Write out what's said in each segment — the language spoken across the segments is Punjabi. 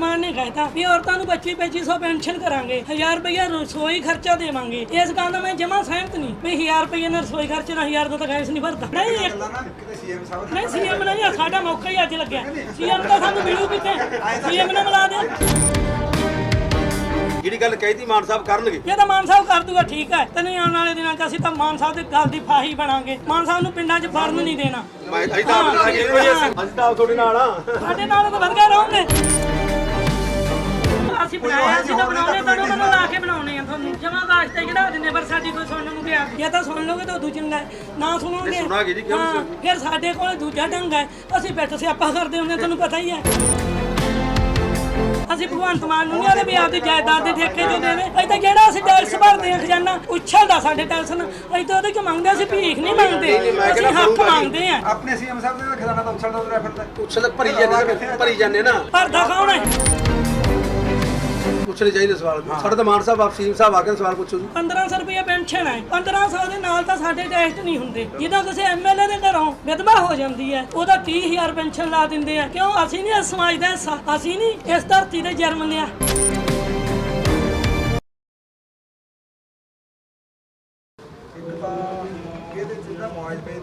ਮਾਨ ਨੇ ਕਹਿਤਾ ਵੀ ਔਰਤਾਂ ਨੂੰ 25 2500 ਪੈਨਸ਼ਨ ਕਰਾਂਗੇ 1000 ਰੁਪਇਆ ਰਸੋਈ ਖਰਚਾ ਦੇਵਾਂਗੇ। ਇਸ ਗੱਲ ਨਾਲ ਮੈਂ ਜਮਾ ਸਹਿਮਤ ਨਹੀਂ। ਵੀ 1000 ਰੁਪਏ ਨਾਲ ਰਸੋਈ ਖਰਚੇ ਨਾਲ 1000 ਦਾ ਤਾਂ ਗੈਸ ਨਹੀਂ ਭਰਦਾ। ਨਹੀਂ ਨਹੀਂ ਸੀਐਮ ਨਾਲ ਨਹੀਂ ਸਾਡਾ ਮੌਕਾ ਹੀ ਅੱਜ ਲੱਗਿਆ। ਸੀਐਮ ਤਾਂ ਸਾਨੂੰ ਮਿਲੂ ਕਿੱਥੇ? ਸੀਐਮ ਨੇ ਮਿਲਾ ਦੇ ਜਿਹੜੀ ਗੱਲ ਕਹੀਦੀ ਮਾਨ ਸਾਹਿਬ ਕਰਨਗੇ। ਜੇ ਤਾਂ ਮਾਨ ਸਾਹਿਬ ਕਰ ਦੂਗਾ ਠੀਕ ਹੈ। ਤੇ ਨਹੀਂ ਆਉਣ ਵਾਲੇ ਦਿਨਾਂ 'ਚ ਅਸੀਂ ਤਾਂ ਮਾਨ ਸਾਹਿਬ ਦੀ ਗੱਲ ਦੀ ਫਾਹੀ ਬਣਾਂਗੇ। ਮਾਨ ਸਾਹਿਬ ਨੂੰ ਪਿੰਡਾਂ 'ਚ ਫੜਨ ਨਹੀਂ ਦੇਣਾ। ਮੈਂ ਅਸੀਂ ਤਾਂ ਤੁਹਾਡੇ ਨਾਲ ਆ। ਸਾਡੇ ਨਾਲ ਤਾਂ ਵਧੀਆ ਰਹੋਗੇ। ਅਸੀਂ ਬਣਾਇਆ ਸੀ ਤਾਂ ਬਣਾਉਣੇ ਤੁਹਾਨੂੰ ਮੈਨੂੰ ਲਾ ਕੇ ਬਣਾਉਣੇ ਆ ਤੁਹਾਨੂੰ। ਜਮਾ ਕਾਸ਼ ਤੇ ਜਿਹੜਾ ਦਿੰਦੇ ਪਰ ਸਾਡੀ ਕੋਈ ਸੁਣਨ ਨੂੰ ਗਿਆ ਜੇ ਤਾਂ ਸੁਣ ਲਓਗੇ ਤਾਂ ਉਦੋਂ ਚੰਗਾ ਹੈ। ਨਾ ਸੁਣੋਗੇ। ਸੁਣਾਂਗੇ ਜੀ, ਕਿਉਂ ਨਹੀਂ ਹਾਂ, ਫਿਰ ਸਾਡੇ ਕੋਲ ਦੂਜਾ ਢੰਗ ਹੈ। ਅਸੀਂ ਬੈਠ ਸਿਆਪਾ ਕਰਦੇ ਹੁੰਦੇ ਤੁਹਾਨੂੰ ਪਤਾ ਹੀ ਹੈ। ਅਸੀਂ ਭਗਵੰਤ ਮਾਨ ਨੂੰ ਨਹੀਂ ਆਦੇ ਵੀ ਆਪਦੀ ਜਾਇਦਾਦ ਦੇ ਠੇਕੇ ਜੋ ਦੇਵੇ। ਅਸੀਂ ਤਾਂ ਜਿਹੜਾ ਅਸੀਂ ਟੈਕਸ ਭਰਦੇ ਹਾਂ ਖਜ਼ਾਨਾ ਉਛਲਦਾ ਸਾਡੇ ਟੈਕਸ ਨਾਲ। ਅਸੀਂ ਤਾਂ ਉਹਦੇ ਚ ਮੰਗਦੇ ਅਸੀਂ ਭੀਖ ਨਹੀਂ ਮੰਗਦੇ। ਅਸੀਂ ਕਿਹੜਾ ਹੱਕ। ਮੰਗਦੇ ਹਾਂ ਆਪਣੇ ਸੀਐਮ ਸਾਹਿਬ ਦੇ ਖਜ਼ਾਨਾ ਤਾਂ ਉਛਲਦਾ ਤੁਰਿਆ ਫਿਰਦਾ। ਪੁੱਛਦੇ ਭਰੀ ਜਾਂਦੇ ਭਰੀ ਜਾਂਦੇ ਨਾ। ਭਰਦਾ ਕੌਣ ਹੈ? ਪੁੱਛਣੇ ਚਾਹੀਦੇ ਸਵਾਲ ਸਾਡੇ ਤਾਂ ਮਾਨ ਸਾਹਿਬ ਆਪ ਸੀਐਮ ਸਾਹਿਬ ਆ ਕੇ ਸਵਾਲ ਪੁੱਛੋ ਜੀ 1500 ਰੁਪਏ ਪੈਨਸ਼ਨ ਹੈ। 1500 ਦੇ ਨਾਲ ਤਾਂ ਸਾਡੇ ਟੈਸਟ ਨਹੀਂ ਹੁੰਦੇ। ਜਦੋਂ ਕਿਸੇ ਐਮਐਲਏ ਦੇ ਘਰੋਂ ਵਿਧਵਾ ਹੋ ਜਾਂਦੀ ਹੈ ਉਹਦਾ 30000 ਪੈਨਸ਼ਨ ਲਾ ਦਿੰਦੇ ਆ। ਕਿਉਂ? ਅਸੀਂ ਨਹੀਂ ਇਸ ਸਮਾਜ ਦਾ ਹਿੱਸਾ ਅਸੀਂ ਨਹੀਂ ਇਸ ਧਰਤੀ ਤੇ ਜਨਮ ਲਿਆ ਇਹਦੇ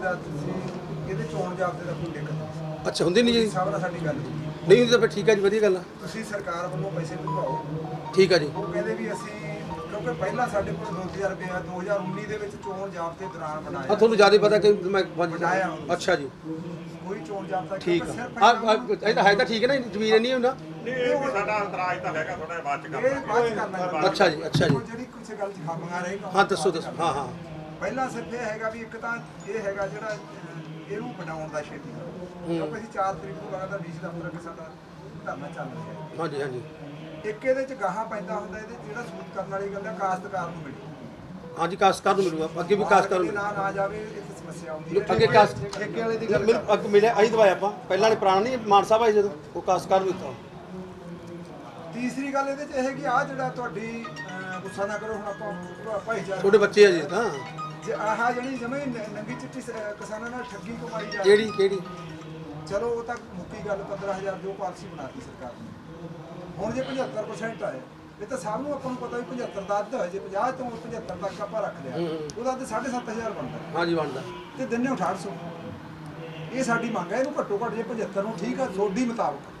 ਦਾ ਚੋਣ ਜਾਬਤੇ ਦਾ ਕੋਈ ਦਿੱਕਤ? ਅੱਛਾ ਹੁੰਦੀ ਨਹੀਂ ਜੀ। ਸਾਹਿਬ ਨਾਲ ਸਾਡੀ ਗੱਲ। ਹੋਈ। ਨਹੀਂ ਤਾਂ ਫਿਰ ਠੀਕ ਹੈ ਜੀ ਵਧੀਆ ਗੱਲ ਆ। ਤੁਸੀਂ ਸਰਕਾਰ ਵੱਲੋਂ ਪੈਸੇ ਭਰਵਾਓ। ਠੀਕ ਆ ਜੀ। ਉਹ ਕਹਿੰਦੇ ਵੀ ਅਸੀਂ ਕਿਉਂਕਿ ਪਹਿਲਾਂ ਸਾਡੇ ਕੋਲ 2000 ਰੁਪਏ 2019 ਦੇ ਵਿੱਚ ਚੋਣ ਜਾਬਤੇ ਦੌਰਾਨ ਆ ਬਣਾਇਆ ਤੁਹਾਨੂੰ ਜ਼ਿਆਦਾ ਪਤਾ ਕਿ ਮੈਂ ਬਣਾਇਆ। ਅੱਛਾ ਜੀ। ਕੋਈ ਚੋਣ ਜਾਬਤਾ ਠੀਕ ਕਿਉਂਕਿ ਆ। ਸਿਰਫ ਆ ਆ- ਇਹ ਤਾਂ ਹੈ ਤਾਂ ਠੀਕ ਹੈ ਨਾ ਜ਼ਮੀਨ ਨਹੀਂ ਹੁੰਦਾ ਨਹੀਂ ਇਹ ਵੀ ਸਾਡਾ ਇਤਰਾਜ਼ ਤਾਂ ਹੈਗਾ ਥੋੜਾ ਬਾਅਦ ਚ ਇਹ ਕਰਨਾ। ਬਾਅਦ 'ਚ ਕਰਨਾ। ਅੱਛਾ ਜੀ ਅੱਛਾ ਜੀ। ਜਿਹੜੀ ਕੁਝ ਗੱਲ ਚ ਖਾਮੀਆਂ ਰਹੇਗਾ। ਹਾਂ ਦੱਸੋ ਦੱਸੋ। ਹਾਂ ਹਾਂ। ਪਹਿਲਾਂ ਸਿਰਫ ਇਹ ਹੈਗਾ ਵੀ ਇੱਕ ਤਾਂ ਇਹ ਹੈਗਾ ਜਿਹੜਾ ਇਹਨੂੰ ਬਣਾਉਣ ਦਾ ਛੇਤੀ ਕਿਉਂਕਿ ਅਸੀਂ 4 ਤਰੀਕ ਨੂੰ ਲਗਾਤਾਰ ਡੀਸੀ ਦਫ਼ਤਰ ਅੱਗੇ ਸਾਡਾ ਧਰਨਾ ਚੱਲ ਰਿਹਾ ਹੈ। ਹਾਂਜੀ ਹਾਂਜੀ। ਇੱਕ ਇਹਦੇ ਚ ਗਾਹਾਂ ਪੈਂਦਾ ਹੁੰਦਾ ਇਹਦੇ ਜਿਹੜਾ ਸੂਤ ਕਰਨ ਵਾਲੀ ਗੱਲ ਹੈ ਕਾਸ਼ਤਕਾਰ ਨੂੰ ਮਿਲੀ। ਹਾਂਜੀ ਕਾਸਕਾਰ ਨੂੰ ਮਿਲੂਗਾ ਅੱਗੇ ਵੀ ਕਾਸਕਾਰ ਨੂੰ ਨਾ ਨਾ ਜਾਵੇ ਇੱਕ ਸਮੱਸਿਆ ਆਉਂਦੀ ਹੈ। ਅੱਗੇ ਕਾਸ ਠੇਕੇ ਵਾਲੇ ਦੀ ਗੱਲ ਮਿਲ ਅੱਗੇ ਮਿਲਿਆ ਅਸੀਂ ਦਵਾਇਆ ਆਪਾਂ। ਪਹਿਲਾਂ ਵਾਲੇ ਪੁਰਾਣਾ ਨਹੀਂ ਮਾਨ ਸਾਹਿਬ ਆਏ ਜਦੋਂ ਉਹ ਕਾਸਕਾਰ ਨੂੰ ਦਿੱਤਾ। ਤੀਸਰੀ ਗੱਲ ਇਹਦੇ ਚ ਇਹ ਹੈ ਕਿ ਆ ਜਿਹੜਾ ਤੁਹਾਡੀ ਅਹ, ਗੁੱਸਾ ਨਾ ਕਰੋ ਹੁਣ ਆਪਾਂ ਭਾਈਚਾਰਾ ਛੋਟੇ ਬੱਚੇ ਆ ਜੀ ਤਾਂ। ਜੇ ਆਹ ਜਿਹੜੀ ਜਮੇ ਨੰਗੀ ਚਿੱਟੀ ਸ- ਕਿਸਾਨਾਂ ਨਾਲ ਠੱਗੀ ਕਮਾਈ ਜਾ ਰਹੀ ਕਿਹੜੀ ਕਿਹੜੀ? ਚਲੋ ਉਹ ਤਾਂ ਮੁੱਕੀ ਗੱਲ 15000 ਜੋ ਪਾਲਿਸੀ ਬਣਾਤੀ ਸਰਕਾਰ ਨੇ। ਹੁਣ ਜੇ 75% ਆਏ ਇਹ ਤਾਂ ਸਭ ਨੂੰ ਆਪਾਂ ਨੂੰ ਪਤਾ ਵੀ 75 ਦਾ ਅੱਧ ਹੈ ਜੇ 50 ਤੋਂ 75 ਤੱਕ ਆਪਾਂ ਰੱਖ ਲਿਆ ਉਹਦਾ ਅੱਧ 7500 ਬਣਦਾ। ਹਾਂਜੀ ਬਣਦਾ। ਤੇ ਦਿਨੇ 6800 ਇਹ ਸਾਡੀ ਮੰਗ ਹੈ ਇਹਨੂੰ ਘੱਟੋ ਘੱਟ ਜੇ 75 ਨੂੰ ਠੀਕ ਹੈ ਤੁਹਾਡੀ ਮੁਤਾਬਕ।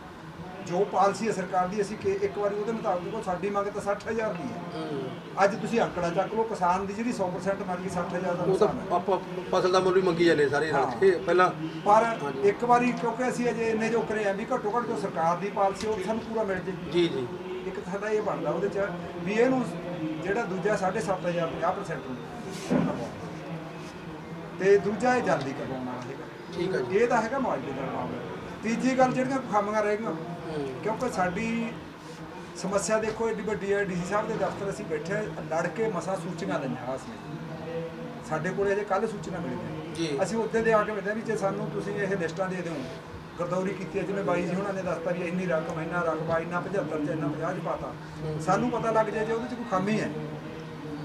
ਜੋ ਪਾਲਿਸੀ ਹੈ ਸਰਕਾਰ ਦੀ ਅਸੀਂ ਕਿ ਇੱਕ ਵਾਰੀ ਉਹਦੇ ਮੁਤਾਬਕ ਦੇਖੋ ਸਾਡੀ ਮੰਗ ਤਾਂ 60000 ਦੀ ਹੈ। ਅੱਜ ਤੁਸੀਂ ਅੰਕੜਾ ਚੱਕ ਲਓ ਕਿਸਾਨ ਦੀ ਜਿਹੜੀ 100% ਮਰ ਗਈ 60000 ਦਾ ਉਹ ਤਾਂ ਨੁਕਸਾਨ ਹੈ। ਆਪਾਂ ਫਸਲ ਦਾ ਮੁੱਲ ਵੀ ਮੰਗੀ ਜਾਂਦੇ ਸਾਰੇ ਰਲ ਕੇ ਪਹਿਲਾਂ ਪਰ ਇੱਕ ਵਾਰੀ ਕਿਉਂਕਿ ਅਸੀਂ ਅਜੇ ਇੰਨੇ ਜੋ ਕਰੇ ਆ ਵੀ ਘੱਟੋ ਘੱਟ ਜੋ ਸਰਕਾਰ ਦੀ ਪਾਲਿਸੀ ਉਹ ਸਾਨੂੰ ਪੂਰਾ ਮਿਲ ਜੇ। ਜੀ ਜੀ। ਇੱਕ ਸਾਡਾ ਇਹ ਬਣਦਾ ਉਹਦੇ ਚ ਵੀ ਇਹਨੂੰ ਜਿਹੜਾ ਦੂਜਾ 7500 50% ਨੂੰ ਤੇ ਦੂਜਾ ਇਹ ਜਲਦੀ ਕਰਵਾਉਣਾ ਠੀਕ ਹੈ। ਇਹ ਤਾਂ ਹੈਗਾ ਮੁਆਵਜ਼ੇ ਦਾ ਮਾਮਲਾ। ਤੀਜੀ ਗੱਲ ਜਿਹੜੀਆਂ ਖਾਮੀਆਂ ਰਹਿ ਕਿਉਂਕਿ ਸਾਡੀ ਸਮੱਸਿਆ ਦੇਖੋ ਏਡੀ ਵੱਡੀ ਹੈ ਡੀਸੀ ਸਾਹਿਬ ਦੇ ਦਫ਼ਤਰ ਅਸੀਂ ਬੈਠੇ ਲੜ ਕੇ ਮਸਾ ਸੂਚੀਆਂ ਲਈਆਂ ਅਸੀਂ ਸਾਡੇ ਕੋਲੇ ਅਜੇ ਕੱਲ ਸੂਚਨਾ ਮਿਲੀ। ਹੈ ਅਸੀਂ ਉੱਤੇ ਦੇ ਆ ਕੇ ਹਾਂ ਵੀ ਜੇ ਸਾਨੂੰ ਤੁਸੀਂ ਇਹ ਲਿਸਟਾਂ ਦੇ ਦਿਓ ਗਰਦੌਰੀ ਕੀਤੀ ਜਿਵੇਂ ਬਾਈ ਜੀ ਹੁਣਾਂ ਨੇ ਦੱਸਤਾ ਵੀ ਇੰਨੀ ਰਕਮ ਇੰਨਾ ਰਕਬਾ ਇੰਨਾ 75 ਚ ਇੰਨਾ 50 ਚ ਪਾਤਾ ਸਾਨੂੰ ਪਤਾ ਲੱਗ ਜਾਏ ਜੇ ਉਹਦੇ ਚ ਕੋਈ ਖਾਮੀ ਹੈ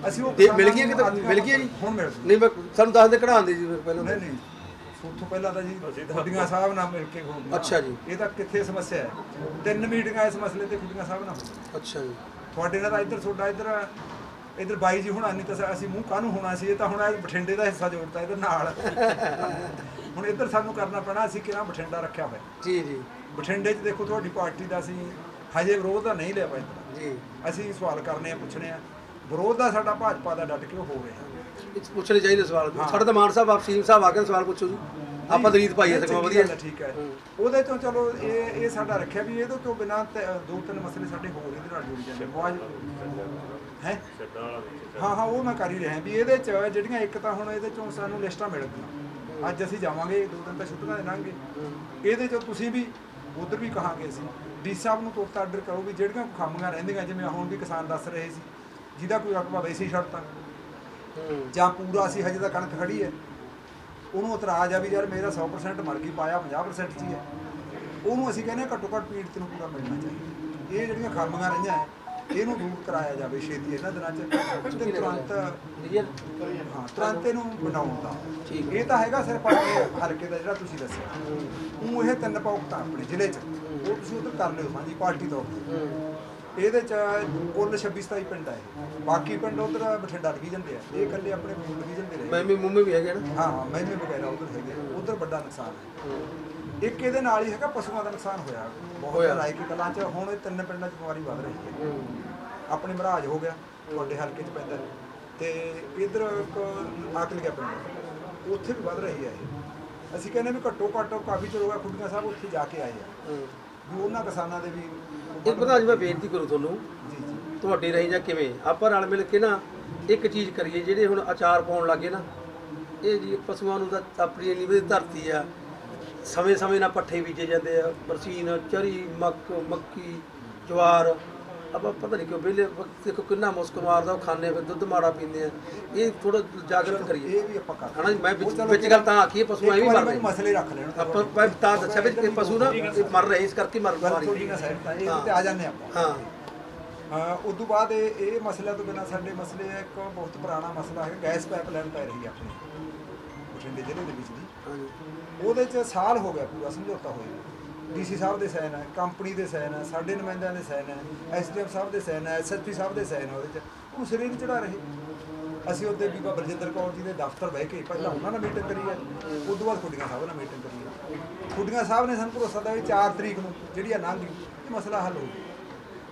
ਅਸੀਂ ਉਹ ਮਿਲ ਗਈਆਂ ਨੂੰ ਕਿਤੇ? ਅੱਜ ਮਿਲ ਗਈਆਂ ਜੀ? ਹੁਣ ਮਿਲ ਗਈਆਂ। ਨਹੀਂ ਮੈਂ ਸਾਨੂੰ ਦੱਸ ਦੇ ਕਢਾਉਣ ਦੇ ਜੀ ਫਿਰ ਪਹਿਲਾਂ ਨਹੀਂ ਨਹੀਂ ਤੋਂ ਪਹਿਲਾਂ ਤਾਂ ਜੀ ਖੁੱਡੀਆਂ ਸਾਹਿਬ ਨਾਲ ਮਿਲ ਕੇ ਹੋਊਗਾ ਅੱਛਾ ਜੀ। ਇਹ ਤਾਂ ਕਿੱਥੇ ਸਮੱਸਿਆ ਹੈ? ਤਿੰਨ ਮੀਟਿੰਗਾਂ ਇਸ ਮਸਲੇ ਤੇ ਖੁੱਡੀਆਂ ਸਾਹਿਬ ਨਾਲ। ਹੋਈਆਂ। ਅੱਛਾ ਜੀ। ਤੁਹਾਡੇ ਨਾਲ ਤਾਂ ਇੱਧਰ ਤੁਹਾਡਾ ਇੱਧਰ ਇੱਧਰ ਬਾਈ ਜੀ ਹੁਣਾਂ ਨਹੀਂ ਤਾਂ ਅਸੀਂ ਮੂੰਹ ਕਾਹਨੂੰ ਹੋਣਾ ਸੀ? ਇਹ ਤਾਂ ਹੁਣ ਇਹ ਬਠਿੰਡੇ ਦਾ ਹਿੱਸਾ ਜੋੜਤਾ ਇਹਦੇ ਨਾਲ। ਹੁਣ ਇੱਧਰ ਸਾਨੂੰ ਕਰਨਾ ਪੈਣਾ ਅਸੀਂ ਕਿਹੜਾ ਬਠਿੰਡਾ ਰੱਖਿਆ ਹੋਇਆ? ਜੀ ਜੀ। ਬਠਿੰਡੇ 'ਚ ਦੇਖੋ ਤੁਹਾਡੀ ਪਾਰਟੀ ਦਾ ਅਸੀਂ ਹਜੇ ਵਿਰੋਧ ਦਾ ਨਹੀਂ ਲਿਆ ਪਾਇਆ ਜੀ। ਅਸੀਂ ਸਵਾਲ ਕਰਨੇ ਆ ਪੁੱਛਣੇ ਆ। ਵਿਰੋਧ ਦਾ ਸਾਡਾ ਭਾਜਪਾ ਦਾ ਡਟ ਕੇ ਹੋ ਰਿਹਾ। ਪੁੱਛਣੇ ਚਾਹੀਦੇ ਸਵਾਲ। ਸਾਡੇ ਤਾਂ ਮਾਨ ਸਾਹਿਬ ਆਪ ਸੀਐਮ ਸਾਹਿਬ ਆ ਕੇ ਸਵਾਲ ਪੁੱਛੋ ਜੀ। ਆਪਾਂ ਦਰੀਤ ਪਾਈਏ ਸਕਵਾ ਚੰਗੀ ਵਧੀਆ। ਗੱਲ ਹੈ, ਠੀਕ ਹੈ। ਉਹਦੇ ਤੋਂ ਚਲੋ ਇਹ ਇਹ ਸਾਡਾ ਰੱਖਿਆ ਵੀ ਇਹਦੇ ਤੋਂ ਬਿਨਾਂ ਦੋ ਤਿੰਨ ਮਸਲੇ ਸਾਡੇ ਹੋਰ ਇਹਦੇ ਨਾਲ ਜੁੜ ਜਾਂਦੇ ਬਾਜ ਹੈ? ਹਾਂ ਹਾਂ ਉਹ ਮੈਂ ਕਰ ਹੀ ਰਿਹਾ। ਵੀ ਇਹਦੇ ਚ ਜਿਹੜੀਆਂ ਇੱਕ ਤਾਂ ਹੁਣ ਇਹਦੇ ਚੋਂ ਸਾਨੂੰ ਲਿਸਟਾਂ ਮਿਲ ਗਈਆਂ ਅੱਜ ਅਸੀਂ ਜਾਵਾਂਗੇ ਦੋ ਦਿਨ ਤਾਂ ਛੁੱਟੀਆਂ ਦੇ ਲੰਘੇ ਇਹਦੇ ਚੋਂ ਤੁਸੀਂ ਵੀ ਉਧਰ ਵੀ ਕਹਾਂਗੇ ਅਸੀਂ ਡੀ ਸਾਹਿਬ ਨੂੰ ਤੁਰਤ ਆਰਡਰ ਕਰੋ ਵੀ ਜਿਹੜੀਆਂ ਖਾਮੀਆਂ ਰਹਿੰਦੀਆਂ ਜਿਵੇਂ ਹੁਣ ਵੀ ਕਿਸਾਨ ਦੱਸ ਰਹੇ ਸੀ। ਜਿਹਦਾ ਕੋਈ ਰਕਬਾ ਵੈਸੀ ਛੱਡਤਾ ਹੂੰ। ਜਾਂ ਪੂਰਾ ਸੀ ਹਜੇ ਤਾਂ ਕਣਕ ਖੜੀ ਹੈ। ਉਹਨੂੰ ਇਤਰਾਜ਼ ਆ ਵੀ ਯਾਰ ਮੇਰਾ 100% ਮਰ ਗਈ ਪਾਇਆ 50% ਚ ਹੀ ਹੈ। ਉਹਨੂੰ ਅਸੀਂ ਕਹਿੰਦੇ ਘੱਟੋ ਘੱਟ ਪੀੜਤ ਨੂੰ ਪੂਰਾ ਮਿਲਣਾ ਚਾਹੀਦਾ। ਇਹ ਜਿਹੜੀਆਂ ਖਾਮੀਆਂ ਰਹੀਆਂ ਹੈ ਇਹਨੂੰ ਦੂਰ ਕਰਾਇਆ ਜਾਵੇ ਛੇਤੀ ਇਹਨਾਂ ਦਿਨਾਂ ਚ। ਤੇ ਤੁਰੰਤ ਹਾਂ ਤੁਰੰਤ ਇਹਨੂੰ ਬਣਾਉਣ ਦਾ। ਠੀਕ ਇਹ ਤਾਂ ਹੈਗਾ ਸਿਰਫ ਆਪਣੇ ਹਲਕੇ ਦਾ ਜਿਹੜਾ ਤੁਸੀਂ ਦੱਸਿਆ। ਉਹ ਇਹ ਤਿੰਨ ਪੌਕਟਾਂ ਆਪਣੇ ਜ਼ਿਲ੍ਹੇ ਚ। ਉਹ ਤੁਸੀਂ ਉਧਰ ਕਰ ਲਿਓ ਸਾਂਝੀ ਪਾਰਟੀ ਤੌਰ ਤੇ। ਇਹਦੇ ਚ ਕੁੱਲ 26 27 ਪਿੰਡ ਆ ਇਹ। ਬਾਕੀ ਪਿੰਡ ਉਧਰ ਬਠਿੰਡਾ ਡਿਵੀਜ਼ਨ ਦੇ ਆ। ਇਹ ਇਕੱਲੇ ਆਪਣੇ ਡਿਵੀਜ਼ਨ ਦੇ ਰਹੇ ਮੈਂ ਵੀ ਮੁੰਮੇ ਵੀ ਹੈਗੇ ਨਾ। ਹਾਂ ਹਾਂ ਮਹਿਮੇ ਵਗੈਰਾ ਉਧਰ ਹੈਗੇ ਉਧਰ ਵੱਡਾ ਨੁਕਸਾਨ ਹੈ ਇੱਕ ਇਹਦੇ ਨਾਲ ਹੀ ਹੈਗਾ ਪਸ਼ੂਆਂ ਦਾ ਨੁਕਸਾਨ ਹੋਇਆ। ਬਹੁਤ ਹੋਇਆ। ਰਾਈ ਕੀ ਕਲਾਂ ਚ ਹੁਣ ਇਹ ਤਿੰਨ ਪਿੰਡਾਂ ਚ ਬਿਮਾਰੀ ਵੱਧ ਰਹੀ ਹੈ। ਆਪਣੇ ਮਹਾਰਾਜ ਹੋ ਗਿਆ ਤੁਹਾਡੇ ਹਲਕੇ ਚ ਪੈਂਦਾ। ਤੇ ਇਧਰ ਇੱਕ ਆਕਲ ਗਿਆ ਪਿੰਡ। ਉੱਥੇ ਵੀ ਵੱਧ ਰਹੀ ਹੈ ਇਹ। ਅਸੀਂ ਕਹਿੰਦੇ ਵੀ ਘੱਟੋ ਘੱਟ ਕਾਫੀ ਚਿਰ ਹੋ ਗਿਆ ਖੁੱਡੀਆਂ ਸਾਹਿਬ ਉੱਥੇ ਜਾ ਕੇ ਆਏ ਆ। ਵੀ ਉਹਨਾਂ ਕਿਸਾਨਾਂ ਦੇ ਵੀ ਇਹ ਪ੍ਰਧਾਨ ਜੀ ਮੈਂ ਬੇਨਤੀ ਕਰੂੰ ਤੁਹਾਨੂੰ, ਤੁਹਾਡੇ ਜੀ ਰਹੀ ਜਾਂ ਕਿਵੇਂ? ਆਪਾਂ ਰਲ ਮਿਲ ਕੇ ਨਾ ਇੱਕ ਚੀਜ਼ ਕਰੀਏ, ਜਿਹੜੇ ਹੁਣ ਅਚਾਰ ਪਾਉਣ ਲੱਗੇ ਨਾ, ਇਹ ਜੀ ਪਸ਼ੂਆਂ ਨੂੰ ਤਾਂ ਆਪਣੀ ਇੰਨੀ ਵਧੀਆ ਧਰਤੀ ਆ ਸਮੇਂ ਸਮੇਂ ਨਾਲ ਪੱਠੇ ਬੀਜੇ ਜਾਂਦੇ ਆ ਬਰਸੀਨ ਚਰੀ, ਮੱਕ, ਮੱਕੀ, ਜਵਾਰ ਆਪਾਂ ਪਤਾ ਨਹੀਂ ਕਿਉਂ ਵਿਹਲੇ ਵਕਤ ਦੇਖੋ ਕਿੰਨਾ ਮੁਸਕ ਮਾਰਦਾ ਉਹ ਖਾਣੇ ਫਿਰ ਦੁੱਧ ਮਾੜਾ ਪੀਂਦੇ ਆ। ਇਹ ਥੋੜਾ ਜਾਗਰਤ ਕਰੀਏ। ਇਹ ਵੀ ਆਪਾਂ ਕਰ ਹਨਾ ਮੈਂ ਵਿੱਚ- ਵਿੱਚ ਗੱਲ ਤਾਂ ਆਖੀ ਹੈ, ਪਸ਼ੂ ਐਂ ਵੀ ਇੱਕ ਵਾਰੀ ਮਰ ਰਹੇ। ਮੈਨੂੰ ਮਸਲੇ ਰੱਖ ਲੈਣ ਆਪਾਂ ਮੈਂ ਤਾਂ ਦੱਸਿਆ ਵੀ ਇਹ ਪਸ਼ੂ ਨਾ ਮਰ ਰਹੇ ਇਸ ਕਰਕੇ ਮਰ ਮਾਰੀ ਤੁਹਾਡੀ ਨਾਲ ਸਹਿਮਤ ਆ ਇਹ ਤੇ ਆ ਜਾਂਦੇ ਆਪਾਂ। ਹਾਂ। ਹਾਂ ਉਸ ਤੋਂ ਬਾਅਦ ਇਹ ਇਹ ਮਸਲਿਆਂ ਤੋਂ ਬਿਨਾਂ ਸਾਡੇ ਮਸਲੇ ਇੱਕ ਬਹੁਤ ਪੁਰਾਣਾ ਮਸਲਾ ਹੈ ਗੈਸ ਪਾਈਪਲਾਈਨ ਪੈ ਰਹੀ ਹੈ ਆਪਣੀ ਬਠਿੰਡੇ ਜ਼ਿਲ੍ਹੇ ਦੇ ਵਿੱਚ ਦੀ। ਉਹਦੇ 'ਚ ਸਾਲ ਹੋ ਗਿਆ ਪੂਰਾ ਸਮਝੌਤਾ ਹੋਇਆ। ਡੀਸੀ ਸਾਹਿਬ ਦੇ ਸਾਈਨ ਹੈ ਕੰਪਨੀ ਦੇ ਸਾਈਨ ਹੈ ਸਾਡੇ ਨੁਮਾਇੰਦਿਆਂ ਦੇ ਸਾਈਨ ਹੈ ਐਸਡੀਐਮ ਸਾਹਿਬ ਦੇ ਸਾਈਨ ਹੈ ਐਸਐਸਪੀ ਸਾਹਿਬ ਦੇ ਸਾਈਨ ਹੈ ਉਹਦੇ 'ਚ। ਉਹ ਸਿਰੇ ਨਹੀਂ ਚੜਾ ਰਹੇ। ਅਸੀਂ ਉਹਦੇ ਬੀਬਾ ਬਲਜਿੰਦਰ ਕੌਰ ਜੀ ਦੇ ਦਫ਼ਤਰ ਬਹਿ ਕੇ ਪਹਿਲਾਂ ਉਹਨਾਂ ਨਾਲ ਮੀਟਿੰਗ ਕਰੀ ਹੈ ਉਸ ਤੋਂ ਬਾਅਦ ਖੁੱਡੀਆਂ ਸਾਹਿਬ ਨਾਲ ਮੀਟਿੰਗ ਕਰੀ ਹੈ ਖੁੱਡੀਆਂ ਸਾਹਿਬ ਨੇ ਸਾਨੂੰ ਭਰੋਸਾ ਦਿੱਤਾ ਵੀ 4 ਤਰੀਕ ਨੂੰ ਜਿਹੜੀ ਆ ਲੰਘ ਗਈ ਮਸਲਾ ਹੱਲ ਹੋ ਗਿਆ